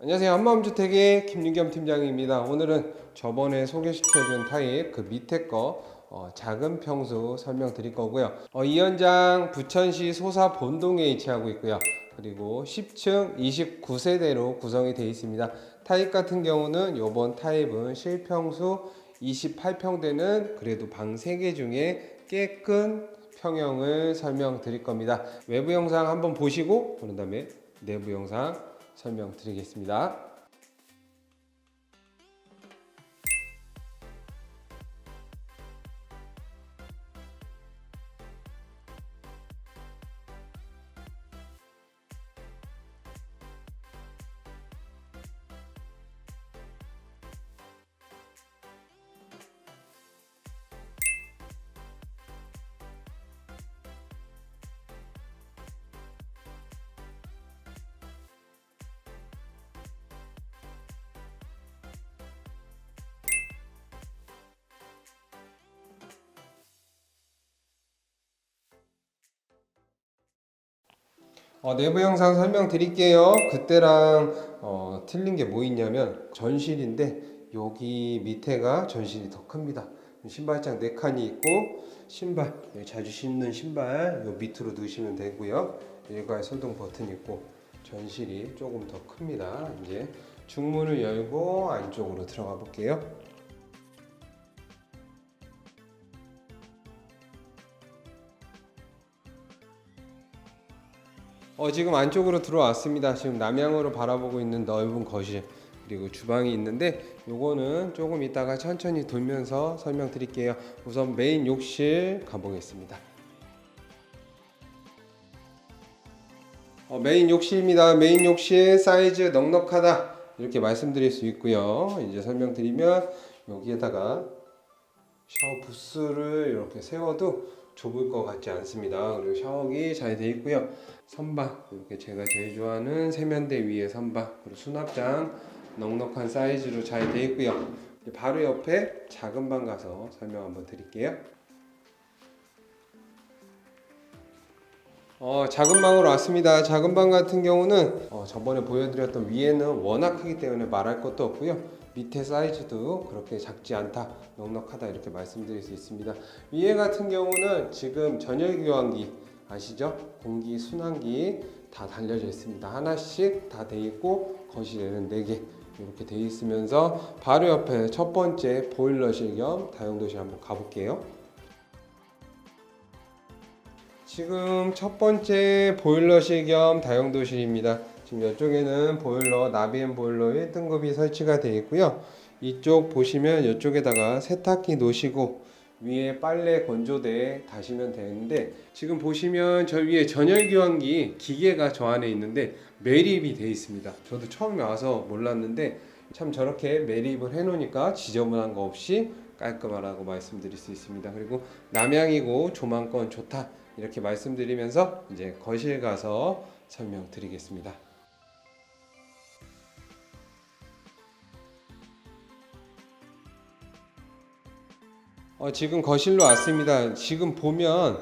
안녕하세요. 한마음주택의 김윤겸 팀장입니다. 오늘은 저번에 소개시켜준 타입 그 밑에 거 어, 작은 평수 설명드릴 거고요. 어, 이 현장 부천시 소사 본동에 위치하고 있고요. 그리고 10층 29세대로 구성이 되어 있습니다. 타입 같은 경우는 이번 타입은 실평수 28평대는 그래도 방 3개 중에 꽤 큰 평형을 설명드릴 겁니다. 외부 영상 한번 보시고 그런 다음에 내부 영상 설명드리겠습니다. 어, 내부 영상 설명 드릴게요. 그때랑 어, 틀린 게 뭐 있냐면 전실인데 여기 밑에가 전실이 더 큽니다. 신발장 4칸이 있고 신발 여기 자주 신는 신발 요 밑으로 넣으시면 되고요. 일괄 소등 버튼 있고 전실이 조금 더 큽니다. 이제 중문을 열고 안쪽으로 들어가 볼게요. 어, 지금 안쪽으로 들어왔습니다. 지금 남향으로 바라보고 있는 넓은 거실 그리고 주방이 있는데 요거는 조금 이따가 천천히 돌면서 설명드릴게요. 우선 메인 욕실 가보겠습니다. 어, 메인 욕실입니다. 메인 욕실 사이즈 넉넉하다 이렇게 말씀드릴 수 있고요. 이제 설명드리면 여기에다가 샤워 부스를 이렇게 세워도 좁을 것 같지 않습니다. 그리고 샤워기 잘 돼 있고요. 선반 이렇게 제가 제일 좋아하는 세면대 위에 선반 그리고 수납장 넉넉한 사이즈로 잘 돼 있고요. 바로 옆에 작은 방 가서 설명 한번 드릴게요. 어, 작은 방으로 왔습니다. 작은 방 같은 경우는 어, 저번에 보여드렸던 위에는 워낙 크기 때문에 말할 것도 없고요. 밑에 사이즈도 그렇게 작지 않다, 넉넉하다 이렇게 말씀드릴 수 있습니다. 위에 같은 경우는 지금 전열 교환기 아시죠? 공기 순환기 다 달려져 있습니다. 하나씩 다 돼 있고 거실에는 4개 이렇게 돼 있으면서 바로 옆에 첫 번째 보일러실 겸 다용도실 한번 가볼게요. 지금 첫 번째 보일러실 겸 다용도실입니다. 지금 이쪽에는 보일러 나비엔 보일러 1등급이 설치가 되어 있고요. 이쪽 보시면 이쪽에다가 세탁기 놓으시고 위에 빨래 건조대 다시면 되는데 지금 보시면 저 위에 전열 교환기 기계가 저 안에 있는데 매립이 되어 있습니다. 저도 처음에 와서 몰랐는데 참 저렇게 매립을 해 놓으니까 지저분한 거 없이 깔끔하라고 말씀드릴 수 있습니다. 그리고 남향이고 조망권 좋다 이렇게 말씀드리면서 이제 거실 가서 설명드리겠습니다. 어, 지금 거실로 왔습니다. 지금 보면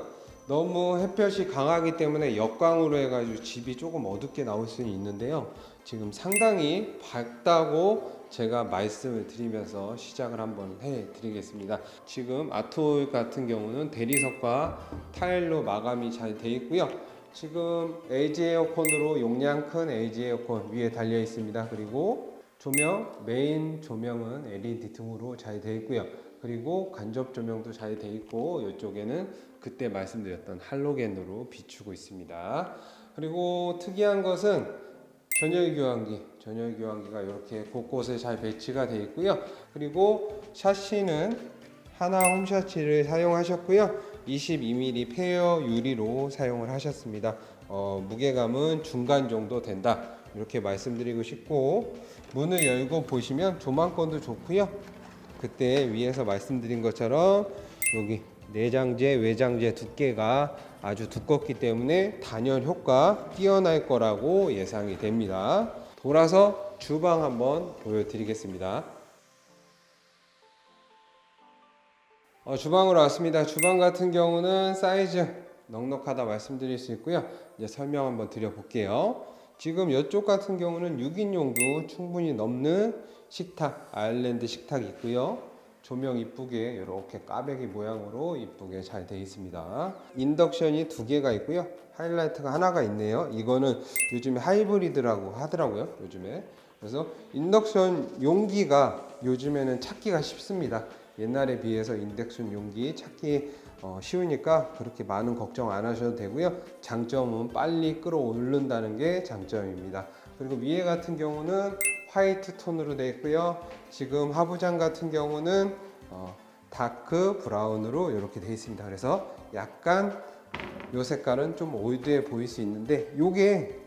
너무 햇볕이 강하기 때문에 역광으로 해가지고 집이 조금 어둡게 나올 수는 있는데요. 지금 상당히 밝다고 제가 말씀을 드리면서 시작을 한번 해 드리겠습니다. 지금 아트홀 같은 경우는 대리석과 타일로 마감이 잘 돼 있고요. 지금 LG 에어컨으로 용량 큰 LG 에어컨 위에 달려 있습니다. 그리고 조명 메인 조명은 LED 등으로 잘돼 있고요. 그리고 간접 조명도 잘 돼 있고 이쪽에는 그때 말씀드렸던 할로겐으로 비추고 있습니다. 그리고 특이한 것은 전열 교환기, 전열 교환기가 이렇게 곳곳에 잘 배치가 되어 있고요. 그리고 샤시는 하나 홈샤치를 사용하셨고요. 22mm 페어 유리로 사용을 하셨습니다. 어, 무게감은 중간 정도 된다. 이렇게 말씀드리고 싶고 문을 열고 보시면 조망권도 좋고요. 그때 위에서 말씀드린 것처럼 여기 내장재, 외장재 두께가 아주 두껍기 때문에 단열 효과 뛰어날 거라고 예상이 됩니다. 돌아서 주방 한번 보여드리겠습니다. 어, 주방으로 왔습니다. 주방 같은 경우는 사이즈 넉넉하다 말씀드릴 수 있고요. 이제 설명 한번 드려볼게요. 지금 이쪽 같은 경우는 6인용도 충분히 넘는 식탁, 아일랜드 식탁 있고요. 조명 이쁘게 이렇게 까베기 모양으로 이쁘게 잘 되어 있습니다. 인덕션이 두 개가 있고요. 하이라이트가 하나가 있네요. 이거는 요즘에 하이브리드라고 하더라고요. 요즘에. 그래서 인덕션 용기가 요즘에는 찾기가 쉽습니다. 옛날에 비해서 인덕션 용기 찾기 어, 쉬우니까 그렇게 많은 걱정 안 하셔도 되고요. 장점은 빨리 끌어오른다는 게 장점입니다. 그리고 위에 같은 경우는 화이트 톤으로 되어 있고요. 지금 하부장 같은 경우는 어, 다크 브라운으로 이렇게 되어 있습니다. 그래서 약간 요 색깔은 좀 올드해 보일 수 있는데 요게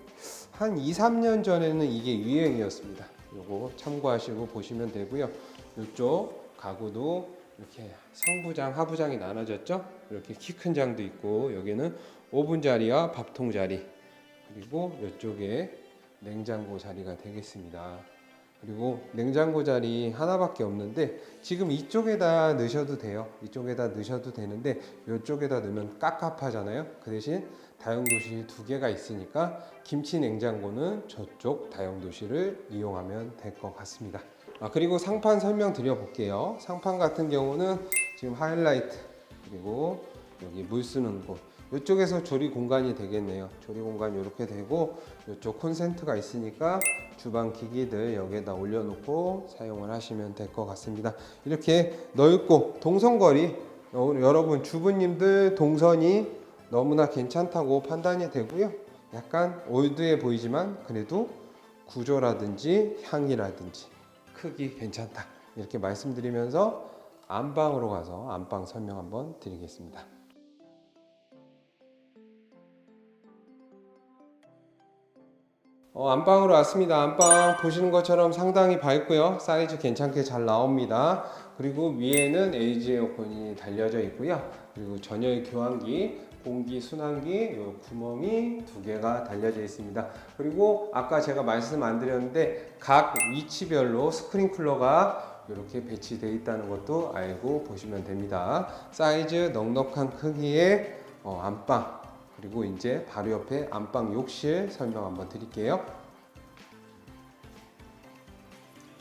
한 2, 3년 전에는 이게 유행이었습니다. 요거 참고하시고 보시면 되고요. 요쪽 가구도 이렇게 상부장, 하부장이 나눠졌죠? 이렇게 키 큰 장도 있고 여기는 오븐 자리와 밥통 자리 그리고 이쪽에 냉장고 자리가 되겠습니다. 그리고 냉장고 자리 하나밖에 없는데 지금 이쪽에다 넣으셔도 돼요. 이쪽에다 넣으셔도 되는데 이쪽에다 넣으면 깝깝하잖아요. 그 대신 다용도실 두 개가 있으니까 김치 냉장고는 저쪽 다용도실을 이용하면 될 것 같습니다. 아 그리고 상판 설명 드려볼게요. 상판 같은 경우는 지금 하이라이트 그리고 여기 물 쓰는 곳 이쪽에서 조리 공간이 되겠네요. 조리 공간이 이렇게 되고 이쪽 콘센트가 있으니까 주방 기기들 여기에다 올려놓고 사용을 하시면 될 것 같습니다. 이렇게 넓고 동선거리 어, 여러분 주부님들 동선이 너무나 괜찮다고 판단이 되고요. 약간 올드해 보이지만 그래도 구조라든지 향이라든지 크기 괜찮다 이렇게 말씀드리면서 안방으로 가서 안방 설명 한번 드리겠습니다. 어, 안방으로 왔습니다. 안방 보시는 것처럼 상당히 밝고요. 사이즈 괜찮게 잘 나옵니다. 그리고 위에는 LG 에어컨이 달려져 있고요. 그리고 전열 교환기, 공기 순환기 요 구멍이 두 개가 달려져 있습니다. 그리고 아까 제가 말씀 안 드렸는데 각 위치별로 스프링클러가 이렇게 배치되어 있다는 것도 알고 보시면 됩니다. 사이즈 넉넉한 크기의 어, 안방 그리고 이제 바로 옆에 안방 욕실 설명 한번 드릴게요.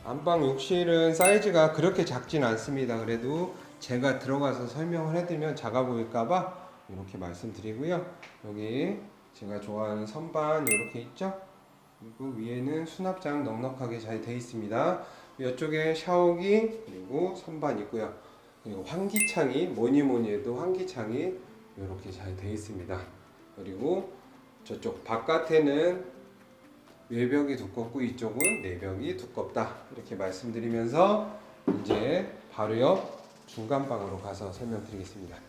안방 욕실은 사이즈가 그렇게 작진 않습니다. 그래도 제가 들어가서 설명을 해드리면 작아 보일까봐 이렇게 말씀드리고요. 여기 제가 좋아하는 선반 이렇게 있죠? 그리고 위에는 수납장 넉넉하게 잘 되어 있습니다. 이쪽에 샤워기 그리고 선반 있고요. 그리고 환기창이 뭐니 뭐니 해도 환기창이 이렇게 잘 되어 있습니다. 그리고 저쪽 바깥에는 외벽이 두껍고 이쪽은 내벽이 두껍다 이렇게 말씀드리면서 이제 바로 옆 중간 방으로 가서 설명드리겠습니다.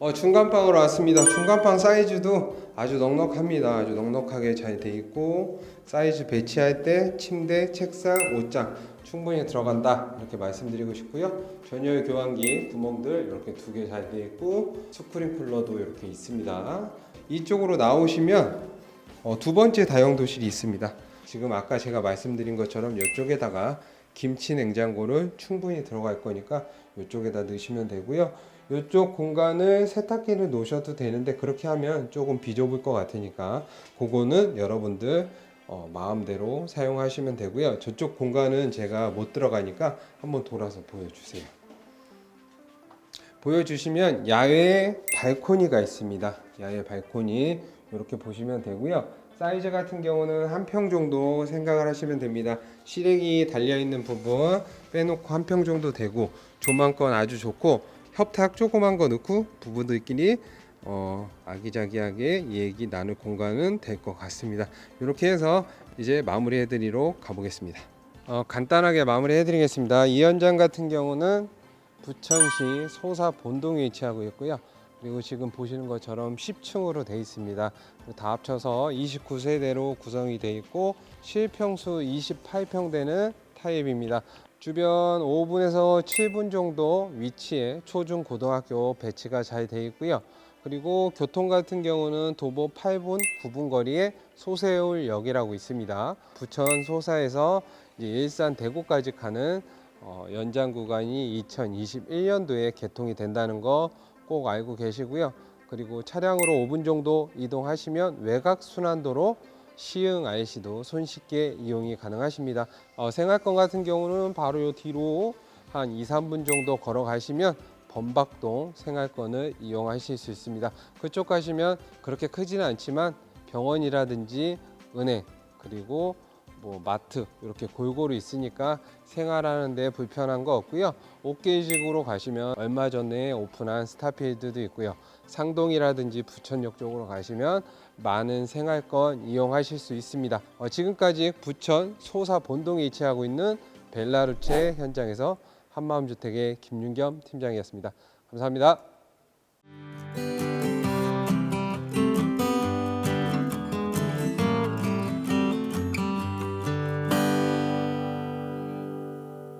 어, 중간방으로 왔습니다. 중간방 사이즈도 아주 넉넉합니다. 아주 넉넉하게 잘 돼 있고 사이즈 배치할 때 침대, 책상, 옷장 충분히 들어간다 이렇게 말씀드리고 싶고요. 전열 교환기 구멍들 이렇게 두 개 잘 돼 있고 스프링클러도 이렇게 있습니다. 이쪽으로 나오시면 어, 두 번째 다용도실이 있습니다. 지금 아까 제가 말씀드린 것처럼 이쪽에다가 김치 냉장고를 충분히 들어갈 거니까 이쪽에다 넣으시면 되고요. 이쪽 공간을 세탁기를 놓으셔도 되는데 그렇게 하면 조금 비좁을 것 같으니까 그거는 여러분들 어, 마음대로 사용하시면 되고요. 저쪽 공간은 제가 못 들어가니까 한번 돌아서 보여주세요. 보여주시면 야외 발코니가 있습니다. 야외 발코니 이렇게 보시면 되고요. 사이즈 같은 경우는 한 평 정도 생각을 하시면 됩니다. 시래기 달려 있는 부분 빼놓고 한 평 정도 되고 조망권 아주 좋고 협탁 조그만 거 넣고 부부들끼리 어, 아기자기하게 얘기 나눌 공간은 될 것 같습니다. 이렇게 해서 이제 마무리 해드리러 가보겠습니다. 어, 간단하게 마무리 해드리겠습니다. 이 현장 같은 경우는 부천시 소사 본동에 위치하고 있고요. 그리고 지금 보시는 것처럼 10층으로 되어 있습니다. 다 합쳐서 29세대로 구성이 되어 있고 실평수 28평 되는 타입입니다. 주변 5분에서 7분 정도 위치에 초중 고등학교 배치가 잘 되어 있고요. 그리고 교통 같은 경우는 도보 8분, 9분 거리에 소세울역이라고 있습니다. 부천 소사에서 일산 대구까지 가는 어, 연장 구간이 2021년도에 개통이 된다는 거 꼭 알고 계시고요. 그리고 차량으로 5분 정도 이동하시면 외곽 순환도로 시흥 IC도 손쉽게 이용이 가능하십니다. 어, 생활권 같은 경우는 바로 요 뒤로 한 2, 3분 정도 걸어가시면 범박동 생활권을 이용하실 수 있습니다. 그쪽 가시면 그렇게 크지는 않지만 병원이라든지 은행 그리고 뭐 마트 이렇게 골고루 있으니까 생활하는데 불편한 거 없고요. 옥계식으로 가시면 얼마 전에 오픈한 스타필드도 있고요. 상동이라든지 부천역 쪽으로 가시면 많은 생활권 이용하실 수 있습니다. 어, 지금까지 부천 소사 본동에 위치하고 있는 벨라루체 현장에서 한마음주택의 김윤겸 팀장이었습니다. 감사합니다.